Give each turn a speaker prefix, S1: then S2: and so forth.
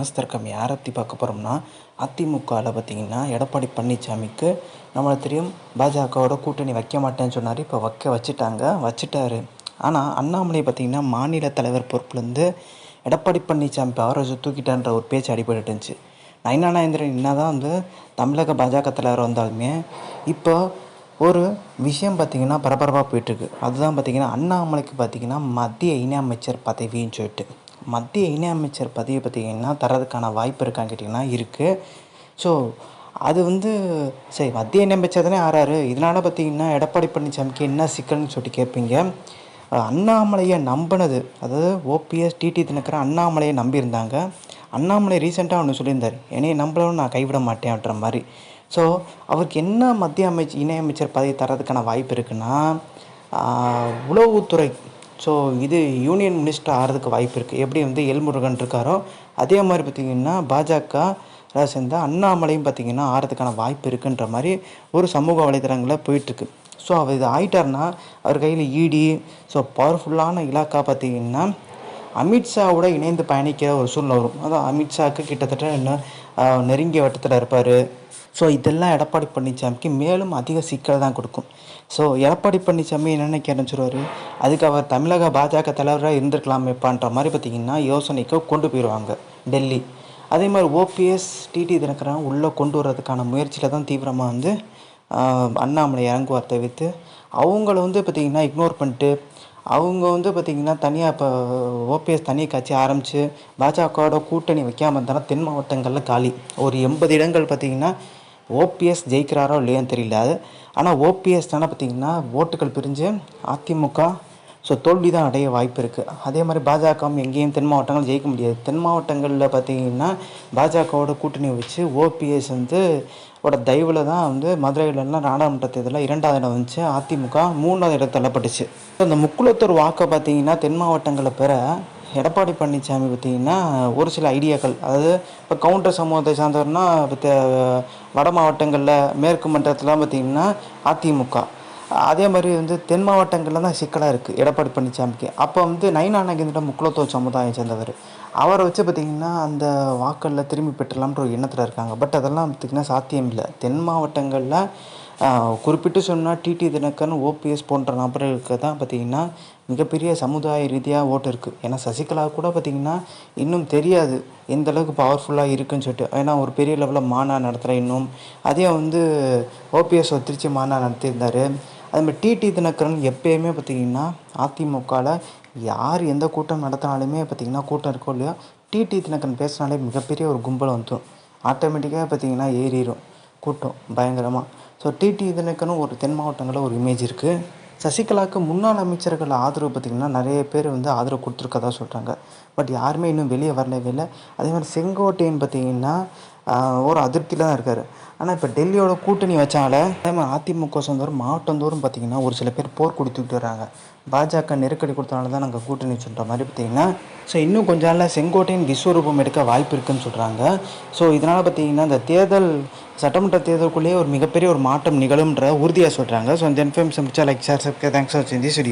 S1: மாஸ்தர்க்கம் யாரை பற்றி பார்க்க போகிறோம்னா அதிமுகவில் பார்த்தீங்கன்னா எடப்பாடி பழனிசாமிக்கு நம்மளுக்கு தெரியும் பாஜகவோட கூட்டணி வைக்க மாட்டேன்னு சொன்னார் இப்போ வைக்க வச்சுட்டாங்க வச்சுட்டாரு. ஆனால் அண்ணாமலை பார்த்தீங்கன்னா மாநில தலைவர் பொறுப்புலேருந்து எடப்பாடி பழனிசாமி பவரை தூக்கிட்டான்ற ஒரு பேச்சு அடிபட்டு இருந்துச்சு. நயனா நாயந்திரன் என்ன தான் வந்து தமிழக பாஜக தலைவர் வந்தாலுமே இப்போ ஒரு விஷயம் பார்த்திங்கன்னா பரபரப்பாக போயிட்டுருக்கு அதுதான் பார்த்திங்கன்னா அண்ணாமலைக்கு பார்த்திங்கன்னா மத்திய இணையமைச்சர் பதவின்னு சொல்லிட்டு. மத்திய இணையமைச்சர் பதவி பார்த்திங்கன்னா தரதுக்கான வாய்ப்பு இருக்கான்னு கேட்டிங்கன்னா இருக்குது ஸோ அது வந்து சரி மத்திய இணையமைச்சர் தானே ஆறாரு. இதனால் பார்த்திங்கன்னா எடப்பாடி பழனிசாமிக்கு என்ன சிக்கல்னு சொல்லிட்டு கேட்பீங்க அண்ணாமலையை நம்பினது அதாவது ஓபிஎஸ் டிடி தினக்கரன் அண்ணாமலையை நம்பியிருந்தாங்க. அண்ணாமலை ரீசெண்டாக ஒன்று சொல்லியிருந்தார் என்னையை நம்பளவும் நான் கைவிட மாட்டேன்ற மாதிரி. ஸோ அவருக்கு என்ன மத்திய அமைச்ச இணையமைச்சர் பதவி தரதுக்கான வாய்ப்பு இருக்குன்னா உளவுத்துறை ஸோ இது யூனியன் மினிஸ்டர் ஆகிறதுக்கு வாய்ப்பு இருக்குது எப்படி வந்து எல்முருகன் இருக்காரோ அதே மாதிரி பார்த்திங்கன்னா பாஜக சேர்ந்த அண்ணாமலையும் பார்த்திங்கன்னா ஆகிறதுக்கான வாய்ப்பு இருக்குன்ற மாதிரி ஒரு சமூக வலைதளங்களில் போயிட்டுருக்கு. ஸோ அவர் இது ஆயிட்டார்னா அவர் கையில் இடி ஸோ பவர்ஃபுல்லான இலாக்கா பார்த்திங்கன்னா அமித்ஷாவோட இணைந்து பயணிக்கிற ஒரு சூழ்நிலை வரும். அதான் அமித்ஷாவுக்கு கிட்டத்தட்ட என்ன நெருங்கிய வட்டத்தில் இருப்பார். ஸோ இதெல்லாம் எடப்பாடி பழனிசாமிக்கு மேலும் அதிக சிக்கல் தான் கொடுக்கும். ஸோ எடப்பாடி பழனிசாமி என்னென்ன ஆரம்பிச்சிருவார் அதுக்கு அவர் தமிழக பாஜக தலைவராக இருந்திருக்கலாமேப்பான்ற மாதிரி பார்த்திங்கன்னா யோசனைக்கு கொண்டு போயிடுவாங்க டெல்லி. அதே மாதிரி ஓபிஎஸ் டிடி தினகரன் உள்ளே கொண்டு வர்றதுக்கான முயற்சியில் தான் தீவிரமாக வந்து அண்ணாமலை இறங்குவார் தவிர்த்து அவங்கள வந்து பார்த்திங்கன்னா இக்னோர் பண்ணிட்டு அவங்க வந்து பார்த்திங்கன்னா தனியாக இப்போ ஓபிஎஸ் தனி கட்சி ஆரம்பித்து பாஜகவோட கூட்டணி வைக்காமல் இருந்தாலும் தென் மாவட்டங்களில் காலி. ஒரு எண்பது இடங்கள் பார்த்திங்கன்னா ஓபிஎஸ் ஜெயிக்கிறாரோ இல்லையோன்னு தெரியல. ஆனால் ஓபிஎஸ் தானே பார்த்திங்கன்னா ஓட்டுகள் பிரிஞ்சு அதிமுக ஸோ தோல்வி தான் அடைய வாய்ப்பு இருக்குது அதே மாதிரி பாஜகவும் எங்கேயும் தென் மாவட்டங்கள் ஜெயிக்க முடியாது. தென் மாவட்டங்களில் பார்த்திங்கன்னா பாஜகவோட கூட்டணி வச்சு ஓபிஎஸ் வந்து ஓட தயவில் தான் வந்து மதுரையிலலாம் நாடாளுமன்ற தேர்தலில் இரண்டாவது இடம் வந்துச்சு. அதிமுக மூணாவது இடம் தள்ளப்பட்டுச்சு. இந்த முக்குளத்தூர் வாக்கை பார்த்திங்கன்னா தென் மாவட்டங்களில் பெற எடப்பாடி பழனிசாமி பார்த்திங்கன்னா ஒரு சில ஐடியாக்கள். அதாவது இப்போ கவுண்டர் சமூகத்தை சார்ந்தவர்னா இப்போ வட மாவட்டங்களில் மேற்கு மன்றத்திலாம் பார்த்திங்கன்னா அதிமுக. அதே மாதிரி வந்து தென் மாவட்டங்களில் தான் சிக்கலாக இருக்குது எடப்பாடி பழனிசாமிக்கு அப்போ வந்து நைனா நகேந்திரம் முக்குலத்தோ சமுதாயம் சேர்ந்தவர். அவரை வச்சு பார்த்திங்கன்னா அந்த வாக்களில் திரும்பி பெற்றலாம்ன்ற ஒரு எண்ணத்தில் இருக்காங்க. பட் அதெல்லாம் பார்த்திங்கன்னா சாத்தியம் இல்லை. தென் மாவட்டங்களில் குறிப்பிட்டு சொன்னால் டிடி தினகரன் ஓபிஎஸ் போன்ற நபர்களுக்கு தான் பார்த்திங்கன்னா மிகப்பெரிய சமுதாய ரீதியாக ஓட்டு இருக்குது ஏன்னா சசிகலா கூட பார்த்திங்கன்னா இன்னும் தெரியாது எந்த அளவுக்கு பவர்ஃபுல்லாக இருக்குன்னு சொல்லிட்டு. ஏன்னா ஒரு பெரிய லெவலில் மாநாடு நடத்துகிற இன்னும். அதே வந்து ஓபிஎஸ் திருச்சி மாநாடு நடத்தியிருந்தார். அதுமாதிரி டிடி தினகரன் எப்பயுமே பார்த்திங்கன்னா அதிமுகவில் யார் எந்த கூட்டம் நடத்தினாலுமே பார்த்திங்கன்னா கூட்டம் இருக்கோ இல்லையோ டிடி தினகரன் பேசினாலே மிகப்பெரிய ஒரு கும்பல் வந்துடும் ஆட்டோமேட்டிக்காக பார்த்திங்கன்னா ஏறிடும் கூட்டம் பயங்கரமாக ஸோ டிடி தினகரன் ஒரு தென் மாவட்டங்களில் ஒரு இமேஜ் இருக்குது சசிகலாவுக்கு முன்னாள் அமைச்சர்கள் ஆதரவு பார்த்திங்கன்னா நிறைய பேர் வந்து ஆதரவு கொடுத்துருக்கதா சொல்கிறாங்க பட் யாருமே இன்னும் வெளியே வரலவே இல்லை. அதே மாதிரி செங்கோட்டையன் பார்த்திங்கன்னா ஒரு அதிருப்தியில் தான் இருக்கார். ஆனால் இப்போ டெல்லியோட கூட்டணி வச்சால அதே மாதிரி அதிமுக சொந்தோறும் மாவட்டந்தோறும் பார்த்திங்கன்னா ஒரு சில பேர் போர் கொடுத்துக்கிட்டு வராங்க. பாஜக நெருக்கடி கொடுத்தனால தான் நாங்கள் கூட்டணி சொல்கிற மாதிரி பார்த்திங்கன்னா ஸோ இன்னும் கொஞ்ச நாளில் செங்கோட்டையின் விஸ்வரூபம் எடுக்க வாய்ப்பு இருக்குதுன்னு சொல்கிறாங்க ஸோ இதனால் பார்த்திங்கன்னா இந்த தேர்தல் சட்டமன்ற தேர்தலுக்குள்ளேயே ஒரு மிகப்பெரிய ஒரு மாற்றம் நிகழும்ன்ற உறுதியாக சொல்கிறாங்க ஸோ இந்த information like sir thanks for செஞ்சு